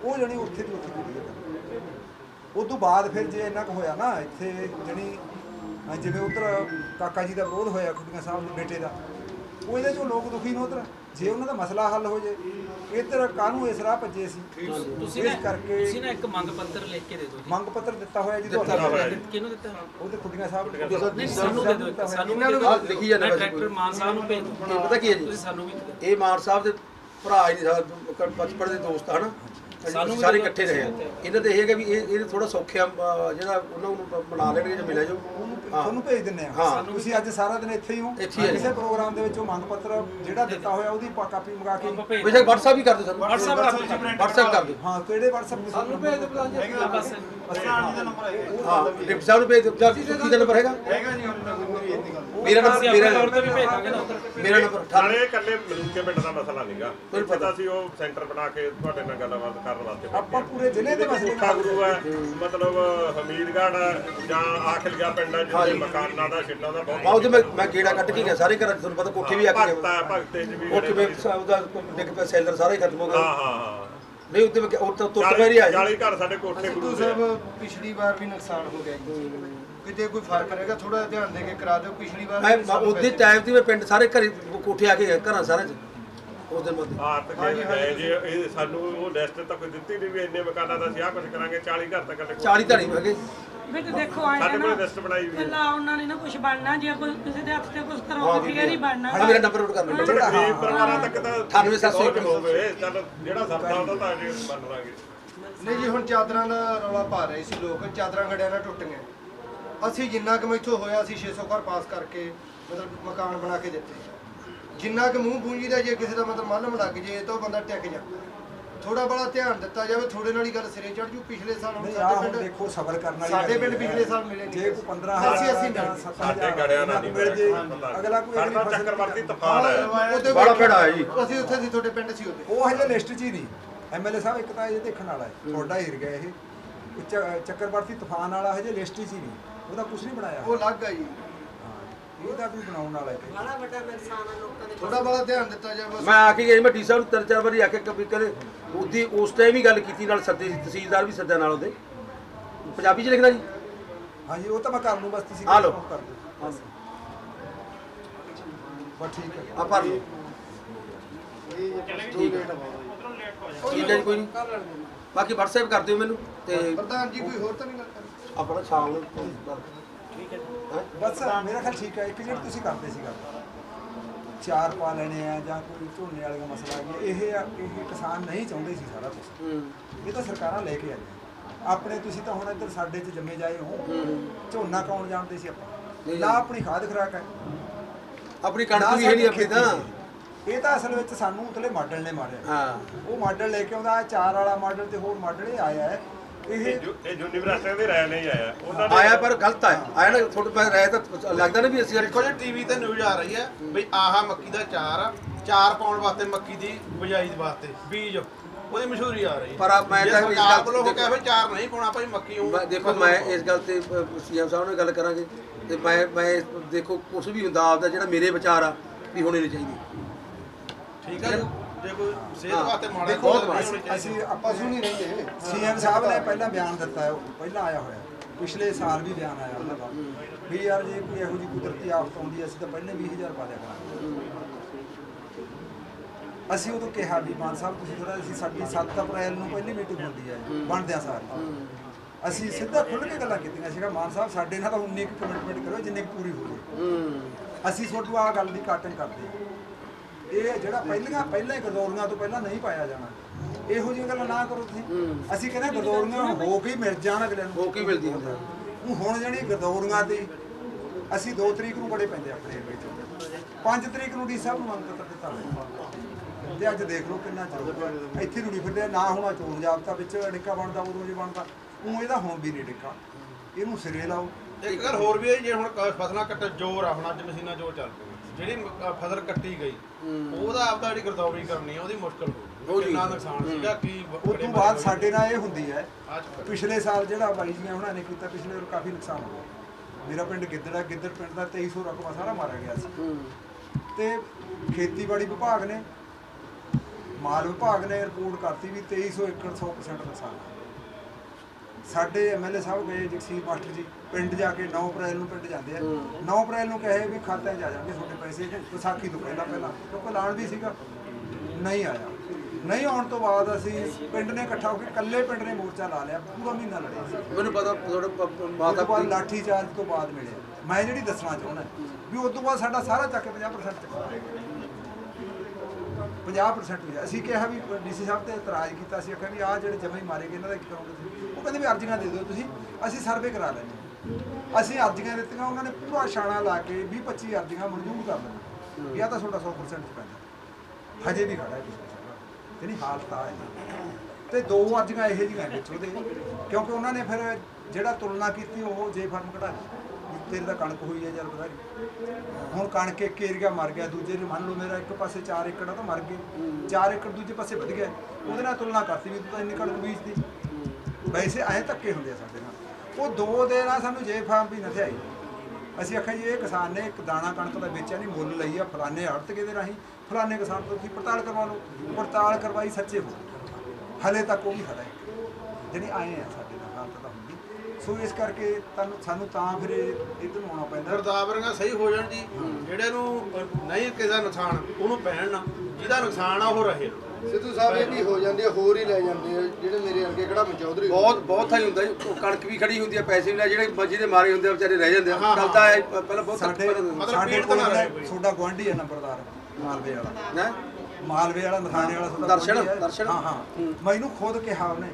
ਉਹ ਜਣੀ ਉੱਥੇ ਦੀ ਉੱਥੇ ਕੁੜੀ ਹੈ ਉਸ ਤੋਂ ਬਾਅਦ ਫਿਰ ਜੇ ਇੰਨਾ ਕੁ ਹੋਇਆ ਨਾ, ਇੱਥੇ ਜਣੀ ਜਿਵੇਂ ਉਧਰ ਕਾਕਾ ਜੀ ਦਾ ਵਿਰੋਧ ਹੋਇਆ ਖੁੱਡੀਆਂ ਸਾਹਿਬ ਦੇ ਬੇਟੇ ਦਾ, ਉਹ ਇਹਦੇ ਚੋਂ ਲੋਕ ਦੁਖੀ ਨੇ ਉਧਰ। ਜੇ ਉਹਨਾਂ ਦਾ ਮਸਲਾ ਹੱਲ ਹੋ ਜੇ ਇੱਧਰ ਕਾਹਨੂੰ ਇਸ ਰਾਹ ਭੱਜੇ ਸੀ ਤੁਸੀਂ ਇਸ ਨਾ ਕਰਕੇ ਤੁਸੀਂ ਨਾ ਇੱਕ ਮੰਗ ਪੱਤਰ ਲਿਖ ਕੇ ਦੇ ਦਿਓ ਜੀ। ਮੰਗ ਪੱਤਰ ਦਿੱਤਾ ਹੋਇਆ ਜੀ ਦਿੱਤਾ ਤੁਹਾਡਾ। ਹੋਇਆ ਜੀ। ਕਿਹਨੂੰ ਦਿੱਤਾ ਉਹਦੇ ਖੁੱਡੀਆਂ ਸਾਹਿਬ ਨੇ ਨਹੀਂ ਸਾਨੂੰ ਦੇ ਦਿਓ ਸਾਨੂੰ ਆਹ ਦਿਓ। ਲਿਖੀ ਵੈਸੇ ਡਾਇਰੈਕਟਰ ਮਾਨ ਸਾਹਿਬ ਨੂੰ ਭੇਜ ਇਹ ਦਿਓ ਪਤਾ ਕੀ ਹੈ ਜੀ? ਤੁਸੀਂ ਸਾਨੂੰ ਵੀ। ਇਹ ਮਾਨ ਸਾਹਿਬ ਦੇ ਭਰਾ ਹੀ ਨੇ ਸਾਡੇ ਬਚਪਨ ਦੇ ਦੋਸਤ ਹਨ ਸਾਨੂੰ ਵੀ ਸਾਰੇ ਇਕੱਠੇ ਰਹੇ ਇਹਨਾਂ ਦੇ ਇਹ ਹੈਗਾ ਵੀ ਇਹ ਇਹ ਥੋੜਾ ਸੌਖਿਆ ਜਿਹੜਾ ਉਹਨਾਂ ਨੂੰ ਬਣਾ ਲੈਣਗੇ ਜੇ ਮਿਲਿਆ ਜੋ ਤੁਹਾਨੂੰ ਭੇਜ ਦਿੰਨੇ ਆ ਹਾਂ। ਤੁਸੀਂ ਅੱਜ ਸਾਰਾ ਦਿਨ ਇੱਥੇ ਹੀ ਹੋ। ਹੀ ਜੀ। ਕਿਸੇ ਪ੍ਰੋਗਰਾਮ ਦੇ ਵਿੱਚ ਉਹ ਮੰਗ ਪੱਤਰ ਜਿਹੜਾ ਦਿੱਤਾ ਹੋਇਆ ਉਹਦੀ ਕਾਪੀ ਮੰਗਾ ਕੇ ਬੇਸ਼ੱਕ WhatsApp ਵੀ ਕਰ ਦਿਓ ਸਾਨੂੰ। WhatsApp ਕਰ ਦਿਓ WhatsApp ਕਰ ਦਿਓ। ਹਾਂ ਕਿਹੜੇ WhatsApp ਤੇ ਸਾਨੂੰ ਭੇਜ ਦਿਓ ਦਿਓ। ਬਸ। ਹਾਂ। ਡਿਪਟੀ ਸਾਹਿਬ ਨੂੰ ਭੇਜ ਦਿਓ। ਜਾਂ ਕੀ ਦਾ ਨੰਬਰ ਹੈਗਾ? ਮੇਰਾ ਨੰਬਰ ਅਸੀਂ ਮੇਰਾ ਆਪਣੇ ਤੌਰ ਤੇ ਵੀ ਭੇਜ ਦਾਂਗੇ ਨਾ ਉੱਧਰ। ਮੇਰਾ ਨੰਬਰ 98 ਨਾਲੇ ਇਕੱਲੇ ਮਲੂਕੇ ਪਿੰਡ ਦਾ ਮਸਲਾ ਨਹੀਂਗਾ ਬਿਲਕੁਲ। ਇੱਥੇ ਤਾਂ ਅਸੀਂ ਉਹ ਸੈਂਟਰ ਬਣਾ ਕੇ ਤੁਹਾਡੇ ਨਾਲ ਗੱਲਬਾਤ ਕਰਨ ਵਾਸਤੇ ਆਪਾਂ ਹਾਂ। ਪੂਰੇ ਜ਼ਿਲ੍ਹੇ ਦੇ ਮਸਲੇ ਕੋਠਾ ਗੁਰੂ ਹੈ ਮਤਲਬ ਹਮੀਰਗੜ੍ਹ ਜਾਂ ਆਖਲਗਾ ਪਿੰਡ ਹੈ ਜਿੱਥੇ ਮਕਾਨਾਂ ਦਾ ਛਿੱਟਾਂ ਦਾ ਮੈਂ ਬਹੁਤ ਉਹਦੇ ਮੈਂ ਮੈਂ ਗੇੜਾ ਕੱਟ ਕੇ ਗਿਆ ਸਾਰੇ ਘਰਾਂ 'ਚ ਤੁਹਾਨੂੰ ਪਤਾ ਕੋਠੇ ਵੀ ਆ ਕੇ ਭਗਤ ਹੈ ਭਗਤੇ ਚ ਵੀ ਉਹ ਕਿਵੇਂ ਉਹਦਾ ਡਿੱਗ ਪਿਆ ਸੈਲਰ ਸਾਰਾ ਹੀ ਖਤਮ ਹੋ ਹਾਂ ਗਿਆ ਹਾਂ ਹਾਂ। ਨਹੀਂ ਉੱਤੇ ਮੈਂ ਉਹ ਤਾਂ ਤੁਰਤ ਪੈਰੀ ਆ ਜੀ। 40 ਘਰ ਸਾਡੇ ਕੋਠੇ ਗੁਰੂ ਦੇ ਆ। ਸਾਹਿਬ ਪਿਛਲੀ ਵਾਰ ਵੀ ਨੁਕਸਾਨ ਹੋ ਗਿਆ ਜੀ। ਕਿਤੇ ਕੋਈ ਫ਼ਰਕ ਰਹੇਗਾ ਥੋੜਾ ਧਿਆਨ ਦੇ ਕੇ ਕਰਾ ਦਿਓ ਪਿਛਲੀ ਵਾਰ ਮੈਂ ਵੀ ਸਾਨੂੰ ਉਹਦੇ ਪੈਸੇ- ਟਾਈਮ ਤੇ ਮੈਂ ਪਿੰਡ ਸਾਰੇ ਘਰੇ ਕੋਠੇ ਆ ਕੇ ਗਿਆ ਘਰਾਂ ਸਾਰਿਆਂ 'ਚ। ਉਸ ਦਿਨ ਮধ্যে ਆਰਤ ਕੇ ਗਏ ਜੇ ਇਹ ਸਾਨੂੰ ਉਹ ਲਿਸਟ ਤਾਂ ਕੋਈ ਦਿੱਤੀ ਨਹੀਂ ਵੀ ਇੰਨੇ ਮਕਾਨਾਂ ਦਾ ਅਸੀਂ ਆਹ ਕੁਝ ਕਰਾਂਗੇ 40 ਘਰ ਤੱਕ ਸਾਡੇ ਕੋਲ। 40 ਧਾਰੀ ਹੈਗੇ ਵੀ ਤੇ ਦੇਖੋ ਆਏ ਸਾਡੇ ਨਾ ਕੋਲ ਲਿਸਟ ਬਣਾਈ ਹੋਈ ਹੈ। ਪਹਿਲਾਂ ਉਹਨਾਂ ਨੇ ਨਾ ਕੁਝ ਬਣਨਾ ਜੇ ਕੋਈ ਕਿਸੇ ਦੇ ਹੱਥ ਤੇ ਕੁਝ ਕਰਾਉਂਦੇ ਫੇਰ ਹੀ ਬਣਨਾ। ਹਾਂ ਮੇਰਾ ਨੰਬਰ ਨੋਟ ਕਰ ਲਓ ਜਿਹੜਾ ਗਰੀਬ ਪਰਿਵਾਰਾਂ ਤੱਕ ਤਾਂ 98 ਪਹੁੰਚ ਹੋਵੇ। ਚੱਲ ਜਿਹੜਾ ਸਰਦਾ ਉਹਦਾ ਤਾਂ ਅਜੇ ਮੰਨ ਲਾਂਗੇ। ਨਹੀਂ ਜੀ ਹੁਣ ਚਾਦਰਾਂ ਦਾ ਰੌਲਾ ਪਾ ਰਹੇ ਸੀ ਲੋਕ। ਚਾਦਰਾਂ ਗੜਿਆਂ ਨਾਲ ਟੁੱਟ ਗਏ ਅਸੀਂ ਜਿੰਨਾ ਕੁ ਮੈਥੋਂ ਹੋਇਆ ਅਸੀਂ 600 ਘਰ ਪਾਸ ਕਰਕੇ ਮਤਲਬ ਮਕਾਨ ਬਣਾ ਕੇ ਦਿੱਤੇ। ਜਿੰਨਾ ਕੁ ਮੂੰਹ ਪੂੰਜੀ ਦਾ ਜੇ ਕਿਸੇ ਦਾ ਮਤਲਬ ਮੱਲਮ ਲੱਗ ਜੇ ਤਾਂ ਉਹ ਬੰਦਾ ਟਿਕ ਜਾਂਦਾ ਥੋੜਾ ਬੜਾ ਧਿਆਨ ਦਿੱਤਾ ਜਾਵੇ ਥੋੜੇ ਨਾਲ ਹੀ ਗੱਲ ਸਿਰੇ ਚੜ ਜੂ। ਪਿਛਲੇ ਸਾਲ ਹੁਣ ਨਹੀਂ ਆ ਹੁਣ ਸਾਡੇ ਪਿੰਡ ਦੇਖੋ ਸਬਰ ਕਰਨ ਵਾਲੀ ਸਾਡੇ ਪਿੰਡ। ਪਿਛਲੇ ਸਾਲ ਮਿਲੇ ਨਹੀਂ ਜੇ ਕੋਈ 15000 ਅਸੀਂ ਅਸੀਂ ਮਿਲ 7000 ਸਾਡੇ ਗੜਿਆਂ ਨਾਲ ਨਹੀਂ ਮਿਲ ਜੇ। ਅਗਲਾ ਕੋਈ ਅਗਲੀ ਸਾਡਾ ਫਸਲ ਚੱਕਰਵਰਤੀ ਤੂਫਾਨ ਆਇਆ ਉਹਦੇ ਬੜਾ ਭੈੜਾ ਹੈ ਜੀ। ਅਸੀਂ ਉੱਥੇ ਸੀ ਤੁਹਾਡੇ ਪਿੰਡ ਸੀ ਉਹਦੇ ਉਹ ਹਜੇ ਲਿਸਟ 'ਚ ਹੀ ਨਹੀਂ। ਐਮਐਲਏ ਸਾਹਿਬ ਇੱਕ ਤਾਂ ਇਹ ਦੇਖਣ ਵਾਲਾ ਹੈ ਤੁਹਾਡਾ ਏਰੀਆ ਇਹ। ਇਹ ਚ- ਚੱਕਰਵਰਤੀ ਤੂਫਾਨ ਵਾਲਾ ਹਜੇ ਲਿਸਟ 'ਚ ਹੀ ਨਹੀਂ। ਉਹਦਾ ਕੁਝ ਨਹੀਂ ਬਣਾਇਆ। ਉਹ ਲੱਗ ਆ ਜੀ। ਇਹਦਾ ਵੀ ਬਣਾਉਣ ਵਾਲਾ ਹੈ ਥੋੜਾ ਬੜਾ ਧਿਆਨ ਦਿੱਤਾ ਜਾਵੇ ਮੈਂ ਆ ਕੇ ਗਿਆ ਜੀ, ਮੈਂ ਡੀ ਸਾਹਿਬ ਨੂੰ ਤਿੰਨ ਚਾਰ ਵਾਰੀ ਆ ਕੇ ਕभी ਕਦੇ ਉਹਦੀ ਉਸ ਟਾਈਮ ਹੀ ਗੱਲ ਕੀਤੀ ਨਾਲ ਸੱਦੇ ਸੀ ਤਹਿਸੀਲਦਾਰ ਵੀ ਸੱਦਿਆ ਨਾਲ ਉਹਦੇ। ਪੰਜਾਬੀ 'ਚ ਲਿਖਦਾ ਜੀ? ਹਾਂਜੀ ਉਹ ਤਾਂ ਮੈਂ ਕਰ ਲੂੰ ਬਸ ਤੁਸੀਂ ਆ ਲਓ। ਕਰ ਦਿਓ ਬਸ। ਠੀਕ ਹੈ। ਆ ਭਰ ਲਓ। ਠੀਕ ਹੈ। ਠੀਕ ਹੈ ਜੀ ਕੋਈ ਨਹੀਂ। ਬਾਕੀ WhatsApp ਕਰ ਦਿਓ ਮੈਨੂੰ ਤੇ ਪ੍ਰਧਾਨ ਜੀ ਕੋਈ ਹੋਰ ਤਾਂ ਨਹੀਂ ਗੱਲ ਕਰਨੀ? ਆਪਣਾ ਸ਼ਾਮ ਨੂੰ। ਠੀਕ ਹੈ ਬਸ ਮੇਰਾ ਖਿਆਲ ਠੀਕ ਹੈ ਇੱਕ ਜਿਹੜੀ ਤੁਸੀਂ ਕਰਦੇ ਸੀ ਗੱਲ ਚਾਰ ਪਾ ਲੈਣੇ ਆ ਜਾਂ ਕੋਈ ਝੋਨੇ ਵਾਲੇ ਦਾ ਮਸਲਾ ਆ ਗਿਆ ਇਹ ਆ- ਇਹ ਕਿਸਾਨ ਨਹੀਂ ਚਾਹੁੰਦੇ ਸੀ ਸਾਰਾ ਕੁਝ ਹੂੰ। ਇਹ ਤਾਂ ਸਰਕਾਰਾਂ ਲੈ ਕੇ ਆਈਆਂ। ਆਪਣੇ ਤੁਸੀਂ ਤਾਂ ਹੁਣ ਇੱਧਰ ਸਾਡੇ 'ਚ ਜੰਮੇ ਜਾਏ ਹੋ ਝੋਨਾ ਕੌਣ ਜਾਣਦੇ ਸੀ ਆਪਾਂ? ਨਹੀਂ ਨਾ ਆਪਣੀ ਖਾਦ ਖੁਰਾਕ ਹੈ। ਆਪਣੀ ਨਾ ਕਣਕ ਵੀ ਹੈ ਨਹੀਂ ਆਪਣੀ ਸਾਡੀ ਤਾਂ। ਖੇਤੀ। ਇਹ ਤਾਂ ਅਸਲ ਵਿੱਚ ਸਾਨੂੰ ਉਤਲੇ ਮਾਡਲ ਨੇ ਮਾਰਿਆ। ਹਾਂ। ਉਹ ਮਾਡਲ ਲੈ ਕੇ ਆਉਂਦਾ ਇਹ ਚਾਰ ਵਾਲਾ ਮਾਡਲ ਤੇ ਹੋਰ ਮਾਡਲ ਇਹ ਆਇਆ ਹੈ। ਇਹ ਇਹ ਯੂ- ਇਹ ਯੂਨੀਵਰਸਿਟੀਆਂ ਦੀ ਰਾਇ ਨਹੀਂ ਆਇਆ। ਉਹਨਾਂ ਨੇ ਆਇਆ ਪਰ ਗਲਤ ਆਇਆ ਆਇਆ ਨਾ ਥੋੜਾ ਪੈ ਰਹਿ ਤਾਂ ਲੱਗਦਾ ਨਾ ਵੀ ਅਸੀਂ ਦੇਖੋ ਜੀ ਟੀਵੀ ਤੇ ਨਿਊਜ਼ ਆ ਰਹੀ ਹੈ ਬਈ ਆਹਾ ਮੱਕੀ ਦਾ ਚਾਰ ਆ। ਚਾਰ ਪਾਉਣ ਵਾਸਤੇ ਮੱਕੀ ਦੀ ਬਿਜਾਈ ਦੇ ਵਾਸਤੇ ਬੀਜ। ਉਹਦੀ ਮਸ਼ਹੂਰੀ ਆ ਰਹੀ ਪਰ ਆ ਮੈਂ ਜੇ ਤਾਂ ਇਸ ਸਰਕਾਰ ਗੱਲ- ਉਹ ਕਹੇ ਵੀ ਚਾਰ ਨਹੀਂ ਪਾਉਣਾ ਭਾਈ ਮੱਕੀ ਉਹ ਮੈਂ- ਦੇਖੋ ਮੈਂ ਇਸ ਗੱਲ ਤੇ ਸੀਐਮ ਸਾਹਿਬ ਨਾਲ ਗੱਲ ਕਰਾਂਗੇ। ਤੇ ਮੈਂ ਮੈਂ ਇਸ- ਦੇਖੋ ਕੁਝ ਵੀ ਹੁੰਦਾ ਆਪਦਾ ਜਿਹੜਾ ਮੇਰੇ ਵਿਚਾਰ ਆ ਵੀ ਹੋਣੇ ਨਹੀਂ ਚਾਹੀਦੇ। ਠੀਕ ਹੈ ਜੀ। ਜੇ ਕੋਈ ਸਿਹਤ ਹਾਂ। ਵਾਸਤੇ ਮਾੜਾ ਦੇਖੋ ਬਹੁਤ ਨਹੀਂ ਹੋਣੀ ਅਸੀਂ- ਆਪਾਂ ਪਸ਼ੂ ਨਹੀਂ ਰਹਿੰਦੇ? ਸੀਐਮ ਸਾਹਿਬ ਨੇ ਪਹਿਲਾਂ ਬਿਆਨ ਦਿੱਤਾ ਹੈ ਉਹ ਪਹਿਲਾਂ ਆਇਆ ਹੋਇਆ। ਪਿਛਲੇ ਸਾਲ ਵੀ ਬਿਆਨ ਆਇਆ ਉਹਨਾਂ ਦਾ। ਵੀ ਯਾਰ ਜੇ ਕੋਈ ਇਹੋ ਜਿਹੀ ਕੁਦਰਤੀ ਆਫਤ ਆਉਂਦੀ ਹੈ, ਅਸੀਂ ਤਾਂ ਪਹਿਲੇ 20000 ਪਾ ਦਿਆ ਕਰਾਂਗੇ। ਅਸੀਂ ਉਦੋਂ ਕਿਹਾ ਵੀ ਮਾਨ ਸਾਹਿਬ ਤੁਸੀਂ ਥੋੜਾ ਅਸੀਂ ਸਾਡੀ 7 ਅਪ੍ਰੈਲ ਨੂੰ ਪਹਿਲੀ ਮੀਟਿੰਗ ਹੁੰਦੀ ਹੈ ਬਣਦਿਆਂ ਸਾਰ। ਅਸੀਂ ਸਿੱਧਾ ਖੁੱਲ੍ਹ ਕੇ ਗੱਲਾਂ ਕੀਤੀਆਂ ਸੀਗਾ ਮਾਨ ਸਾਹਿਬ ਸਾਡੇ ਨਾਲ ਤਾਂ ਉਨੀ ਕੁ ਕਮਿਟਮੈਂਟ ਕਰੋ ਜਿੰਨੀ ਪੂਰੀ ਹੋ ਹੂੰ। ਅਸੀਂ ਤੁਹਾਨੂੰ ਆਹ ਗੱਲ ਦੀ ਕਾਟਨ ਕਰਦੇ ਹਾਂ। ਇਹ ਜਿਹੜਾ ਪਹਿਲੀਆਂ ਪਹਿਲਾਂ ਹੀ ਗਰਦੌਰੀਆਂ ਤੋਂ ਪਹਿਲਾਂ ਨਹੀਂ ਪਾਇਆ ਜਾਣਾ। ਇਹੋ ਜਿਹੀਆਂ ਗੱਲਾਂ ਨਾ ਕਰੋ ਤੁਸੀਂ। ਅਸੀਂ ਕਹਿੰਦੇ ਗਰਦੌਰੀਆਂ ਹੋ ਕੇ ਹੀ ਮਿਲ ਜਾਣ ਅਗਲੇ ਨੂੰ। ਹੋ ਕੀ ਮਿਲਦੀ ਹੁੰਦਾ ਉਹ ਹੁਣ ਜਿਹੜੀ ਗਰਦੌਰੀਆਂ ਤੇ ਅਸੀਂ 2 ਤਰੀਕ ਨੂੰ ਬੜੇ ਪੈਂਦੇ ਆਪਣੇ ਵਿੱਚ। 5 ਤਰੀਕ ਨੂੰ ਡੀ ਸਾਹਿਬ ਨੂੰ ਮੰਗ ਪੱਤਰ ਦਿੱਤਾ। ਤੇ ਅੱਜ ਦੇਖ ਲਓ ਕਿੰਨਾ ਚੱਲਦਾ। ਇੱਥੇ ਨੂੰ ਨਹੀਂ ਫਿਰਦੇ ਨਾ ਹੋਣਾ ਚੋਣ ਜਾਬਤਾ ਵਿੱਚ ਡਿੱਕਾ ਬਣਦਾ ਉਦੋਂ ਜੇ ਬਣਦਾ। ਉਹ ਇਹਦਾ ਹੁਣ ਵੀ ਨਹੀਂ ਡਿੱਕਾ। ਇਹਨੂੰ ਸਿਰੇ ਲਾਓ। ਇੱਕ ਗੱਲ ਹੋਰ ਵੀ ਹੈ ਜੇ ਹੁਣ ਫਸਲਾਂ ਕੱਟ ਜੋਰ ਆ ਹੁਣ ਅੱਜ ਮਸ਼ੀਨਾਂ ਜੋਰ ਚੱਲ ਪਈਆਂ। ਜਿਹੜੀ ਅ, ਫਸਲ ਕੱਟੀ ਗਈ ਉਹਦਾ ਆਪਦਾ ਜਿਹੜੀ ਗਰਦੌਰੀ ਕਰਨੀ ਆ ਉਹਦੀ ਮੁਸ਼ਕਲ ਹੋ ਜੀ। ਕਿੰਨਾ ਨੁਕਸਾਨ ਸੀਗਾ ਕੀ ਉਸ ਤੋਂ ਬਾਅਦ ਸਾਡੇ ਨਾਲ ਇਹ ਹੁੰਦੀ ਹੈ ਅੱਜ ਪਿਛਲੇ ਸਾਲ ਜਿਹੜਾ ਬਾਈ ਜੀਆਂ ਉਹਨਾਂ ਨੇ ਕੀਤਾ ਪਿਛਲੇ ਵਾਰ ਕਾਫੀ ਨੁਕਸਾਨ ਹੋ ਗਿਆ ਮੇਰਾ ਪਿੰਡ ਗਿੱਦੜਾ ਗਿੱਦੜ ਪਿੰਡ ਦਾ 2300 ਰਕਬਾ ਸਾਰਾ ਮਾਰਿਆ ਗਿਆ ਸੀ। ਤੇ ਖੇਤੀਬਾੜੀ ਵਿਭਾਗ ਨੇ ਮਾਲ ਵਿਭਾਗ ਨੇ ਰਿਪੋਰਟ ਕਰਤੀ ਵੀ 2300 ਏਕੜ 100% ਨੁਕਸਾਨ। ਹੈ। ਸਾਡੇ ਐਮਐਲਏ ਸਾਹਿਬ ਗਏ ਜਗਸੀਰ ਮਾਸਟਰ ਜੀ ਪਿੰਡ ਜਾ ਕੇ 9 ਅਪ੍ਰੈਲ ਨੂੰ ਪਿੰਡ ਜਾਂਦੇ ਆ। 9 ਅਪ੍ਰੈਲ ਨੂੰ ਕਹੇ ਵੀ ਖਾਤਿਆਂ 'ਚ ਆ ਜਾਣਗੇ ਤੁਹਾਡੇ ਪੈਸੇ ਵਿਸਾਖੀ ਤੋਂ ਪਹਿਲਾਂ ਪਹਿਲਾਂ। ਕਿਉਂਕਿ ਐਲਾਨ ਵੀ ਸੀਗਾ। ਨਹੀਂ ਆਇਆ। ਨਹੀਂ ਆਉਣ ਤੋਂ ਬਾਅਦ ਅਸੀਂ ਪਿੰਡ ਨੇ ਇਕੱਠਾ ਹੋ ਕੇ ਇਕੱਲੇ ਪਿੰਡ ਨੇ ਮੋਰਚਾ ਲਾ ਲਿਆ ਪੂਰਾ ਮਹੀਨਾ ਲੜੇ ਸੀ। ਮੈਨੂੰ ਪਤਾ ਤੁਹਾਡਾ ਮਾਤਾ ਬਾਅਦ ਲਾਠੀ ਚਾਰਜ ਤੋਂ ਬਾਅਦ ਮਿਲਿਆ। ਮੈਂ ਜਿਹੜੀ ਦੱਸਣਾ ਚਾਹੁੰਦਾ ਵੀ ਉਸ ਤੋਂ ਬਾਅਦ ਸਾਡਾ ਸਾਰਾ ਚੱਕ 50% ਚੱਕ 50% ਹੋਇਆ ਅਸੀਂ ਕਿਹਾ ਵੀ ਡੀਸੀ ਸਾਹਿਬ ਤੇ ਇਤਰਾਜ਼ ਕੀਤਾ ਸੀ। ਆਖਿਆ ਵੀ ਆਹ ਜਿਹੜੇ ਜਮੇ ਹੀ ਮਾਰੇ ਗਏ, ਇਹਨਾਂ ਦਾ ਕੀ ਕਰੋਗੇ ਤੁਸੀਂ? ਉਹ ਕਹਿੰਦੇ ਵੀ ਅਰਜ਼ੀਆਂ ਦੇ ਦਿਓ ਤੁਸੀਂ। ਅਸੀਂ ਸਰਵੇ ਕਰਾ ਲੈਂਦੇ ਅਸੀਂ ਅਰਜ਼ੀਆਂ ਦਿੱਤੀਆਂ, ਉਹਨਾਂ ਨੇ ਪੂਰਾ ਛਾਣਾ ਲਾ ਕੇ 20 25 ਅਰਜ਼ੀਆਂ ਮਨਜ਼ੂਰ ਕਰ ਦਿੱਤੀਆਂ ਵੀ ਆਹ ਤਾਂ ਤੁਹਾਡਾ 100% ਪੈਂਦਾ ਹਜੇ ਵੀ ਖੜਾ ਹੈ ਜਿਹੜੀ ਹਾਲਤ ਆ ਹੈ। ਤੇ ਦੋ ਅਰਜ਼ੀਆਂ ਇਹੋ ਜਿਹੀਆਂ ਵਿੱਚ ਉਹਦੇ ਕਿਉਂਕਿ ਉਹਨਾਂ ਨੇ ਫਿਰ ਜਿਹੜਾ ਤੁਲਨਾ ਕੀਤੀ, ਉਹ ਜੇ ਫਰਮ ਕਢਾ ਲਈ। ਤੇਰੇ ਦਾ ਕਣਕ ਹੋਈ ਹੈ ਜਲ ਵਧਾਰੀ ਹੁਣ ਕਣਕ ਇੱਕ ਏਰੀਆ ਮਰ ਗਿਆ, ਦੂਜੇ ਨੂੰ ਮੰਨ ਲਓ ਮੇਰਾ ਇੱਕ ਪਾਸੇ 4 ਏਕੜ ਆ ਤਾਂ ਮਰ ਗਏ 4 ਏਕੜ ਦੂਜੇ ਪਾਸੇ ਵਧ ਗਿਆ। ਉਹਦੇ ਨਾਲ ਤੁਲਨਾ ਕਰਤੀ ਵੀ ਤੂੰ ਤਾਂ ਇੰਨੀ ਕਣਕ ਬੀਜਦੀ ਵੈਸੇ ਐ ਧੱਕੇ ਹੁੰਦੇ ਆ ਸਾਡੇ ਨਾਲ। ਉਹ ਦੋ ਦੇ ਨਾਲ ਸਾਨੂੰ ਜੇ ਫਾਰਮ ਵੀ ਨਥੇ ਆਈ ਅਸੀਂ ਆਖਿਆ ਜੀ, ਇਹ ਕਿਸਾਨ ਨੇ ਇੱਕ ਦਾਣਾ ਕਣਕ ਦਾ ਵੇਚਿਆ ਨਹੀਂ, ਮੁੱਲ ਲਈ ਆ, ਫਲਾਣੇ ਆੜਤ ਦੇ ਰਾਹੀਂ। ਫਲਾਣੇ ਕਿਸਾਨ ਤੋਂ ਤੁਸੀਂ ਪੜਤਾਲ ਕਰਵਾ ਲਓ। ਪੜਤਾਲ ਕਰਵਾਈ ਸੱਚੇ ਹੋ। ਹਲੇ ਤੱਕ ਉਹ ਵੀ ਖੜਾ ਹੈ। ਜਿਹੜੀ ਆਏ ਆ ਸਾਡੇ ਨਾਲ ਹਾਲਤ ਤਾਂ ਸੋ ਇਸ ਕਰਕੇ ਤੁਹਾਨੂੰ ਸਾਨੂੰ ਤਾਂ ਫਿਰ ਇਧਰ ਨੂੰ ਆਉਣਾ ਪੈਂਦਾ। ਗਰਦਾਵਰੀਆਂ ਸਹੀ ਹੋ ਜਾਣ ਜੀ। ਜਿਹੜੇ ਨੂੰ ਨਹੀਂ ਕਿਸੇ ਦਾ ਨੁਕਸਾਨ ਉਹਨੂੰ ਪੈਣ ਨਾ। ਜਿਹਦਾ ਨੁਕਸਾਨ ਆ ਉਹ ਰਹੇ। ਸਿੱਧੂ ਸਾਹਿਬ ਇਹ ਵੀ ਹੋ ਜਾਂਦੇ ਆ ਹੋਰ ਹੀ ਲੈ ਜਾਂਦੇ ਆ ਜਿਹੜੇ ਮੇਰੇ ਅੱਗੇ ਕਿਹੜਾ ਚੌਧਰੀ ਬਹੁਤ ਬਹੁਤ ਥਾਈ ਹੁੰਦਾ ਜੀ। ਉਹ ਕਣਕ ਵੀ ਖੜੀ ਹੁੰਦੀ ਹੈ ਪੈਸੇ ਵੀ ਲੈ ਜਿਹੜੇ ਮੱਝੀ ਦੇ ਮਾਰੇ ਹੁੰਦੇ ਆ ਵਿਚਾਰੇ ਰਹਿ ਜਾਂਦੇ ਆ। ਹਾਂ, ਇਹ ਪਹਿਲਾਂ ਬਹੁਤ ਸਾਡੇ ਮਤਲਬ ਸਾਡੇ ਪੀੜ ਤਾਂ ਕੋਲ ਨਾ ਰਹੇ। ਕੋਈ। ਤੁਹਾਡਾ ਹੈ ਨੰਬਰਦਾਰ ਮਾਲਵੇ ਵਾਲਾ। ਨਾ ਮਾਲਵੇ ਵਾਲਾ ਨਥਾਣੇ ਵਾਲਾ ਤੁਹਾਡਾ ਦਰਸ਼ਨ, ਗੁਆਂਢੀ ਹੈ। ਦਰਸ਼ਨ। ਹਾਂ ਹਾਂ। ਮੈਨੂੰ ਖੁਦ ਕਿਹਾ ਉਹਨੇ।